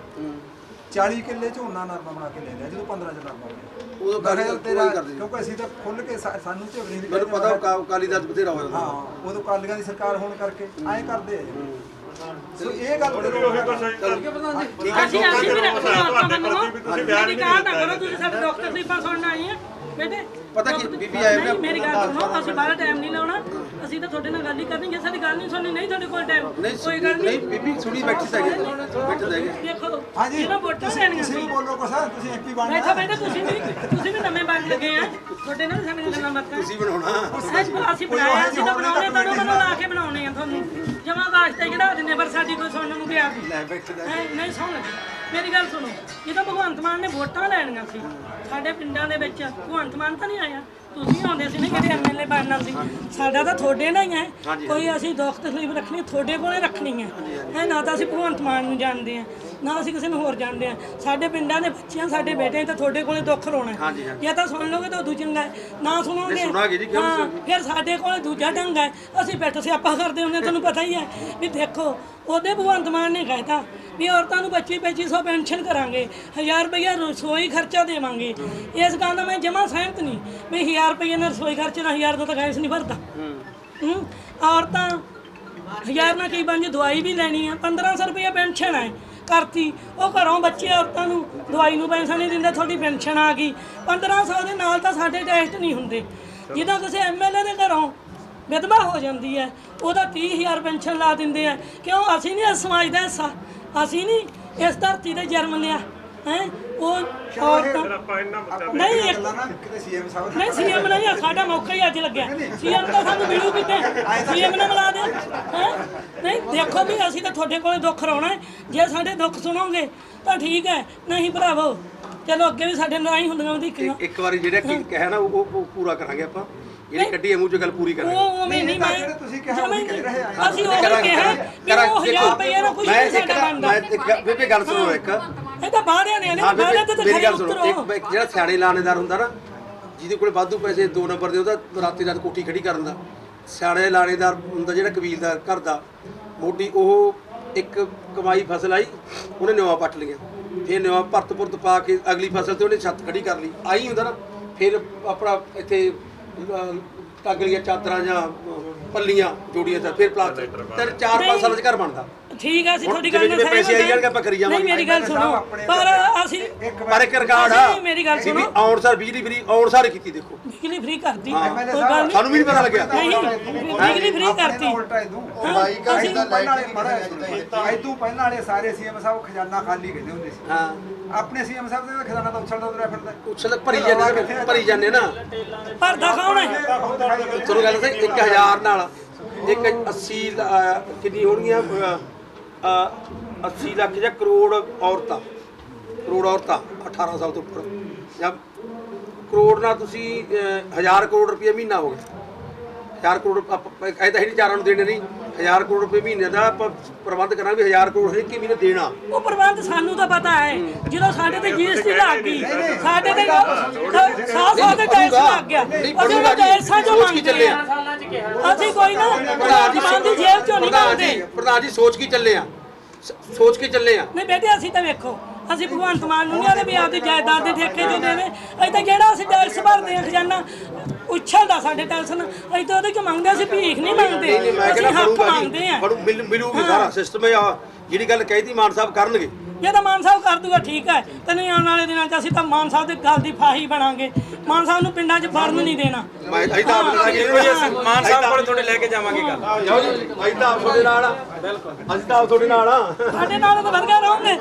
40 ਕਿੱਲੇ ਝੋਨਾ ਨਰਮਾ ਬਣਾ ਕੇ ਲੈ ਲਿਆ ਜਦੋਂ 15 ਚ ਨਰਮਾ ਬਣਿਆ ਉਦੋਂ ਕਾਲੀ ਚੱਲ ਤੇਰਾ। ਕਿਉਂਕਿ ਅਸੀਂ ਤਾਂ ਖੁੱਲ ਕੇ ਸਾ- ਸਾਨੂੰ ਝਗੜੀ ਨਹੀਂ ਮੈਨੂੰ ਪਤਾ ਕਾ- ਅਕਾਲੀ ਦਲ ਬਥੇਰਾ ਹੋ ਜਾਂਦਾ ਹਾਂ ਉਦੋਂ ਕਾਲੀਆਂ ਦੀ ਸਰਕਾਰ ਹੋਣ ਕਰਕੇ ਐਂ ਕਰਦੇ ਆ। ਜੀ। ਸੋ ਇਹ ਗੱਲ ਤੇ ਕੁਛ ਹੈ ਠੀਕ ਹੈ ਅਸੀਂ ਅਸੀਂ ਵੀ ਰੱਖਣਾ ਆਪਾਂ ਮੰਨੋ ਤੁਸੀਂ ਬਿਆਨ ਮੇਰੀ ਨਹੀਂ ਨਾ ਦਿੱਤਾ ਕਰੋ ਤੁਸੀਂ ਸਾਡੇ ਦੁੱਖ ਤਕਲੀਫਾਂ ਸੁਣਨ ਆਏ ਆ ਬੇਟੇ। ਪਤਾ ਕੀ, ਬੀਬੀ ਆਏ ਹੋਏ ਆ। ਨਹੀਂ, ਮੇਰੀ ਗੱਲ ਸੁਣੋ ਅਸੀਂ ਬਾਹਰ ਟਾਈਮ ਨਹੀਂ ਲਾਉਣਾ ਅਸੀਂ ਤਾਂ ਤੁਹਾਡੇ ਨਾਲ ਗੱਲ ਹੀ ਕਰਨੀ ਜੇ ਸਾਡੀ ਗੱਲ ਨਹੀਂ ਸੁਣਨੀ ਨਹੀਂ ਤੁਹਾਡੇ ਕੋਲ ਟਾਈਮ ਨਹੀਂ ਕੋਈ ਗੱਲ ਨਹੀਂ। ਬੀਬੀ ਸੁਣੀ ਬੈਠੀ ਹੈਗੀ ਬੈਠੀ ਹੈਗੀ। ਦੇਖੋ ਹਾਂਜੀ ਇਹਨਾਂ ਵੋਟਾਂ ਲੈਣੀਆਂ ਤੁਸੀਂ ਵੀ ਸੀ। ਬੋਲੋ ਕੁਛ ਤੁਸੀਂ ਐਮਪੀ ਬਣ ਬੈਠੋ ਬੈਠੋ ਤੁਸੀਂ ਵੀ ਤੁਸੀਂ ਵੀ ਨਵੇਂ ਬਣ ਲੱਗੇ ਆ। ਤੁਹਾਡੇ ਨਾਲ ਸਾਡੀਆਂ ਗੱਲਾਂ ਬਾਤਾਂ। ਤੁਸੀਂ ਬਣਾਉਣਾ। ਅਸੀਂ ਅਸੀਂ ਬਣਾਇਆ ਅਸੀਂ ਤਾਂ ਬਣਾਉਣੇ ਤੁਹਾਨੂੰ ਮੈਨੂੰ ਲਾ ਕੇ ਬਣਾਉਣੇ ਆ ਤੁਹਾਨੂੰ। ਜਮਾ ਵਾਸਤੇ ਜਿਹੜਾ ਦਿੰਦੇ ਪਰ ਸਾਡੀ ਕੋਈ ਸੁਣਨ ਨੂੰ ਗਿਆ ਲੈ ਬੈਠੇ ਤਾਂ ਨਹੀਂ ਨਹੀਂ ਸੁਣ ਮੇਰੀ ਗੱਲ ਸੁਣੋ ਜਦੋਂ ਭਗਵੰਤ ਮਾਨ ਨੇ ਵੋਟਾਂ ਲੈਣੀਆਂ ਸੀ ਸਾਡੇ ਪਿੰਡਾਂ ਦੇ ਵਿੱਚ ਭਗਵੰਤ ਮਾਨ ਤਾਂ ਨਹੀਂ ਆਇਆ ਤੁਸੀਂ ਆਉਂਦੇ ਸੀ ਨਾ ਜਿਹੜੇ ਐਮਐਲਏ ਬਣਨਾ ਸੀ। ਸਾਡਾ ਤਾਂ ਤੁਹਾਡੇ ਨਾਲ ਹੀ ਹੈ। ਕੋਈ ਅਸੀਂ ਦੁੱਖ ਤਕਲੀਫ ਰੱਖਣੀ ਤੁਹਾਡੇ ਕੋਲੇ ਰੱਖਣੀ ਹੈ। ਹੈ ਨਾ ਤਾਂ ਅਸੀਂ ਭਗਵੰਤ ਮਾਨ ਨੂੰ ਜਾਣਦੇ ਆ ਨਾ ਅਸੀਂ ਕਿਸੇ ਨੂੰ ਹੋਰ ਜਾਣਦੇ ਆ ਸਾਡੇ ਪਿੰਡਾਂ ਦੇ ਬੱਚਿਆਂ ਸਾਡੇ ਬੇਟੇ ਤਾਂ ਤੁਹਾਡੇ ਕੋਲੇ ਦੁੱਖ ਰੋਣਾ ਹੈ। ਹਾਂਜੀ, ਹਾਂਜੀ। ਜਾਂ ਤਾਂ ਸੁਣ ਲਓਗੇ ਤਾਂ ਉਦੋਂ ਚੰਗਾ ਹੈ ਨਾ ਸੁਣੋਗੇ। ਨਹੀਂ, ਸੁਣਾਂਗੇ ਜੀ, ਕਿਉਂ ਨਹੀਂ ਹਾਂ, ਸੁਣਾਂਗੇ? ਫਿਰ ਸਾਡੇ ਕੋਲ ਦੂਜਾ ਢੰਗ ਹੈ। ਅਸੀਂ ਬੈਠ ਸਿਆਪਾ ਕਰਦੇ ਹੁੰਦੇ ਹਾਂ, ਤੁਹਾਨੂੰ ਪਤਾ ਹੀ ਹੈ ਵੀ ਦੇਖੋ ਉਹਦੇ ਭਗਵੰਤ ਮਾਨ ਨੇ ਕਹਿਤਾ ਵੀ ਔਰਤਾਂ ਨੂੰ 25 2500 ਪੈਨਸ਼ਨ ਕਰਾਂਗੇ 1000 ਰੁਪਇਆ ਰਸੋਈ ਖਰਚਾ ਦੇਵਾਂਗੇ। ਇਸ ਗੱਲ ਦਾ ਮੈਂ ਜਮਾ ਸਹਿਮਤ ਨਹੀਂ ਵੀ 1000 ਰੁਪਏ ਨਾਲ ਰਸੋਈ ਖਰਚੇ ਨਾਲ 1000 ਦਾ ਤਾਂ ਗੈਸ ਨਹੀਂ ਭਰਦਾ ਹੂੰ। ਔਰਤਾਂ ਹਜ਼ਾਰ ਨਾਲ ਕਈ ਬੰਜ ਦਵਾਈ ਵੀ ਲੈਣੀ ਆ। 1500 ਰੁਪਏ ਪੈਨਸ਼ਨ ਹੈ। ਕਰਤੀ। ਉਹ ਘਰੋਂ ਬੱਚੇ ਔਰਤਾਂ ਨੂੰ ਦਵਾਈ ਨੂੰ ਪੈਸਾ ਨਹੀਂ ਦਿੰਦੇ, ਤੁਹਾਡੀ ਪੈਨਸ਼ਨ ਆ ਗਈ। 1500 ਦੇ ਨਾਲ ਤਾਂ ਸਾਡੇ ਟੈਸਟ ਨਹੀਂ ਹੁੰਦੇ। ਜਦੋਂ ਕਿਸੇ ਐਮਐਲਏ ਦੇ ਘਰੋਂ ਵਿਧਵਾ ਹੋ ਜਾਂਦੀ ਹੈ, ਉਹਦਾ 30000 ਪੈਨਸ਼ਨ ਲਾ ਦਿੰਦੇ ਆ ਕਿਉਂ? ਅਸੀਂ ਨਹੀਂ ਇਸ ਸਮਾਜ ਦਾ ਹਿੱਸਾ। ਅਸੀਂ ਨਹੀਂ ਇਸ ਧਰਤੀ ਤੇ ਜਨਮ ਲਿਆ। ਹੈ? ਉਹ ਔਰਤਾਂ ਆਪਾਂ ਇਹਨਾਂ ਮੁੱਦਿਆਂ ਨਹੀਂ ਇੱਕ ਨਾ ਕਿਤੇ ਸੀਐਮ ਸਾਹਿਬ ਨਹੀਂ ਸੀਐਮ ਨਹੀਂ ਆ, ਸਾਡਾ ਮੌਕਾ ਹੀ ਅੱਜ ਲੱਗਿਆ। ਸੀਐਮ ਤਾਂ ਸਾਨੂੰ ਮਿਲੂ ਕਿਤੇ ਸੀਐਮ ਨੇ ਮਿਲਾ ਦੇ ਹੈ? ਨਹੀਂ ਦੇਖੋ ਵੀ ਅਸੀਂ ਤਾਂ ਤੁਹਾਡੇ ਕੋਲੇ ਦੁੱਖ ਰਾਉਣਾ ਹੈ। ਜੇ ਸਾਡੇ ਦੁੱਖ ਸੁਣੋਗੇ ਤਾਂ ਠੀਕ ਹੈ। ਨਹੀਂ ਭਰਾਵੋ ਚਲੋ ਅੱਗੇ ਵੀ ਸਾਡੇ ਲੜਾਈ ਹੁੰਦੀਆਂ ਉਹਦੀ ਇੱਕ- ਇੱਕ ਵਾਰੀ ਜਿਹੜਾ ਕੀ ਕਿਹਾ ਨਾ ਉਹ ਉਹ- ਉਹ ਪੂਰਾ ਕਰਾਂਗੇ ਆਪਾਂ। ਜਿਹੜੀ ਕੱਢੀ ਹੈ ਮੂੰਹ ਚੋਂ ਗੱਲ ਪੂਰੀ ਕਰਾਂਗੇ। ਉਹ ਉਵੇਂ ਨਹੀਂ ਮੈਂ ਤੁਸੀਂ ਕਿਹਾ ਹੀ ਉਹੀ ਕਹਿ ਰਹੇ ਆ। ਅਸੀਂ ਉਹ ਕਿਹਾ ਵੀ ਉਹ ਹਜ਼ਾਰ ਰੁਪਏ ਨਾਲ ਕੁਝ ਮੈਂ ਨਹੀਂ ਇੱਕ ਸਾਡਾ ਬਣਦਾ। ਮੈਂ ਇੱਕ ਬੇਬੇ ਗੱਲ ਸੁਣੋ ਇੱਕ। ਇਹ ਤਾਂ ਬਾਹਰਿਆਂ ਨੇ ਨੇ ਹਾਂ ਬਾਹਰਿਆਂ ਤੇ ਬੇਬੇ ਤਾਂ ਮੇਰੀ ਗੱਲ ਖੜੇ ਸੁਣੋ ਉਤਰੋ। ਇੱਕ ਇੱਕ ਜਿਹੜਾ ਸਿਆਣੇ ਲਾਣੇਦਾਰ ਹੁੰਦਾ ਨਾ ਜਿਹਦੇ ਕੋਲ ਵਾਧੂ ਪੈਸੇ ਦੋ ਨੰਬਰ ਦੇ ਉਹਦਾ ਰਾਤੀ ਰਾਤ ਕੋਠੀ ਖੜੀ ਕਰਨ ਦਾ। ਸਿਆਣੇ ਲਾਣੇਦਾਰ ਹੁੰਦਾ ਜਿਹੜਾ ਕਬੀਲਦਾਰ ਘਰ ਦਾ ਮੋਢੀ ਉਹ ਇੱਕ ਕਮਾਈ ਫਸਲ ਆਈ ਉਹਨੇ ਨਿਵਾ ਪੱਟ ਲਿਆ। ਫਿਰ ਨਿਵਾ ਭਰਤ ਪੁਰਤ ਪਾ ਕੇ ਅਗਲੀ ਫਸਲ ਤੇ ਉਹਨੇ ਛੱਤ ਖੜੀ ਕਰ ਲਈ। ਆਈ ਹੁੰਦਾ ਨਾ ਫਿਰ ਆਪਣਾ ਇੱਥੇ ਅਹ, ਟਾਗਲੀਆਂ ਚਾਦਰਾਂ ਜਾਂ ਅਹ, ਪੱਲੀਆਂ ਜੋੜੀਆਂ ਤਾਂ ਫਿਰ ਪਲਾਸਟਰ ਤਿੰਨ ਚਾਰ ਪੰਜ ਸਾਲਾਂ 'ਚ ਘਰ ਬਣਦਾ। ਠੀਕ ਹੈ ਅਸੀਂ ਤੁਹਾਡੀ ਗੱਲ ਨਾਲ ਜਿਵੇਂ ਪੈਸੇ ਆਈ ਸਹਿਮਤ ਜਾਣਗੇ ਆਪਾਂ ਕਰੀ ਜਾਵਾਂਗੇ। ਨਹੀਂ ਮੇਰੀ ਗੱਲ ਸੁਣੋ। ਪਰ ਅਸੀਂ ਪਰ ਇੱਕ ਰਿਕਾਰਡ ਆ। ਮੇਰੀ ਗੱਲ ਕਿ ਸੁਣੋ। ਆਉਣ ਸਾਰ ਬਿਜਲੀ ਫਰੀ ਆਉਣ ਸਾਰ ਹੀ ਕੀਤੀ ਦੇਖੋ। ਬਿਜਲੀ ਫ੍ਰੀ ਕਰਦੀ ਹਾਂ। ਕੋਈ ਗੱਲ ਨਹੀਂ। ਸਾਨੂੰ ਵੀ ਨਹੀਂ ਪਤਾ ਲੱਗਿਆ। ਨਹੀਂ ਬਿਜਲੀ ਫ੍ਰੀ ਕਰਤੀ ਉਲਟਾ ਇਦੋਂ ਬਾਈ ਘਰ ਅਸੀਂ ਦਾ ਪਹਿਲਾਂ ਵਾਲੇ ਲਾਈਟ ਇਦੋਂ ਪਹਿਲਾਂ ਵਾਲੇ ਸਾਰੇ ਸੀਐਮ ਸਾਹਿਬ ਖਜ਼ਾਨਾ ਖਾਲੀ ਕਹਿੰਦੇ ਹੁੰਦੇ ਸੀ। ਹਾਂ। ਆਪਣੇ ਸੀਐਮ ਸਾਹਿਬ ਦੇ ਖਜ਼ਾਨਾ ਤਾਂ ਉਛਲਦਾ ਤੁਰਿਆ ਫਿਰਦਾ। ਉੱਛਲ ਤਾਂ ਭਰੀ ਜਾਂਦੇ ਨੇ ਭਰੀ ਜਾਂਦੇ ਨਾ। ਪਰ ਦਿਖਾਉਣਾ ਹੈ? ਤੁਹਾਨੂੰ ਗੱਲ ਦੱਸਾਂ 1000 ਨਾਲ ਇੱਕ 80 ਲ- ਅਹ ਕਿੰਨੀ ਹੋਣਗੀਆਂ? 80 ਲੱਖ ਜਾਂ ਕਰੋੜ ਔਰਤਾਂ ਕਰੋੜ ਔਰਤਾਂ 18 ਸਾਲ ਤੋਂ ਉੱਪਰ। ਜਾਂ ਕਰੋੜ ਨਾਲ ਤੁਸੀਂ 1000 ਕਰੋੜ ਰੁਪਏ ਮਹੀਨਾ ਹੋ ਗਿਆ। 1000 ਕਰੋੜ ਐ ਤਾਂ ਹੀ ਨਹੀਂ, ਚਾਰਾਂ ਨੂੰ ਦੇਣੇ ਨਹੀਂ। 1000 ਕਰੋੜ ਰੁਪਏ ਮਹੀਨੇ ਦਾ ਆਪਾਂ ਪ੍ਰਬੰਧ ਕਰਾਂਗੇ 1000 ਕਰੋੜ ਹਰ ਇੱਕ ਮਹੀਨੇ ਦੇਣਾ। ਉਹ ਪ੍ਰਬੰਧ ਸਾਨੂੰ ਤਾਂ ਪਤਾ ਹੈ ਜਦੋਂ ਸਾਡੇ ਤੇ ਜੀਐਸਟੀ ਲੱਗ ਗਈ ਸਾਡੇ ਤੇ ਸਾਹ ਸਾਹ ਦੇ ਟੈਕਸ ਲੱਗ ਗਿਆ। ਅਸੀਂ ਉਹ ਟੈਕਸਾਂ ਜੀ ਚੋਂ ਸੋਚ ਕੀ ਮੰਗਦੇ ਚੱਲੇ ਆ? ਅਸੀਂ ਕੋਈ ਨਾ ਪ੍ਰਧਾਨ ਦੀ ਜੇਬ ਚੋਂ ਨਹੀਂ ਮੰਗਦੇ। ਪ੍ਰਧਾਨ ਜੀ ਸੋਚ ਕੀ ਚੱਲੇ ਆ? ਸੋਚ ਕੇ ਚੱਲੇ ਆ? ਨਹੀਂ ਬੇਟੇ ਅਸੀਂ ਤਾਂ ਵੇਖੋ ਅਸੀਂ ਭਗਵੰਤ ਮਾਨ ਨੂੰ ਨਹੀਂ ਆਦੇ ਵੀ ਆਪਦੀ ਜਾਇਦਾਦ ਦੇ ਠੇਕੇ ਜੋ ਦੇਵੇ। ਅਸੀਂ ਤਾਂ ਜਿਹੜਾ ਅਸੀਂ ਟੈਕਸ ਭਰਦੇ ਆ ਖਜ਼ਾਨਾ ਉਛਲਦਾ ਸਾਡੇ ਟੈਕਸ ਨਾਲ ਅਸੀਂ ਤਾਂ ਉਹਦੇ ਚ ਮੰਗਦੇ ਅਸੀਂ ਭੀਖ ਨਹੀਂ ਮੰਗਦੇ। ਮੈਂ ਅਸੀਂ ਕਹਿੰਦਾ ਹੱਕ ਬਣੂਗਾ ਮੰਗਦੇ ਜੀ ਆ। ਬਣੂ ਮਿਲ- ਮਿਲੂਗੀ ਸਾਰਾ ਸਿਸਟਮ ਹੈ ਆ ਜਿਹੜੀ ਗੱਲ ਕਹੀ ਤੀ ਮਾਨ ਸਾਹਿਬ ਕਰਨਗੇ। ਜੇ ਤਾਂ ਮਾਨ ਸਾਹਿਬ ਕਰ ਦੂਗਾ ਠੀਕ ਹੈ। ਤੇ ਨਹੀਂ ਆਉਣ ਵਾਲੇ ਦਿਨਾਂ 'ਚ ਅਸੀਂ ਤਾਂ ਮਾਨ ਸਾਹਿਬ ਦੀ ਗੱਲ ਦੀ ਫਾਹੀ ਬਣਾਂਗੇ। ਮਾਨ ਸਾਹਿਬ ਨੂੰ ਪਿੰਡਾਂ 'ਚ ਫੜਨ ਨਹੀਂ ਦੇਣਾ। ਮੈਂ ਅਸੀਂ ਤਾਂ ਆਪ ਲੜਾਂਗੇ ਮਾਨ ਸਾਹਿਬ ਕੋਲ ਤੁਹਾਡੇ ਲੈ ਕੇ ਜਾਵਾਂਗੇ ਗੱਲ। ਜਾਓ ਜੀ ਅਸੀਂ ਤਾਂ ਆਪ ਤੁਹਾਡੇ ਨਾਲ ਆ। ਬਿਲਕੁਲ ਅਸੀਂ ਤਾਂ ਆਪ ਤੁਹਾਡੇ ਨਾਲ ਆ। ਸਾਡੇ ਨਾਲ ਤਾਂ ਵਧੀਆ ਰਹੋਗੇ।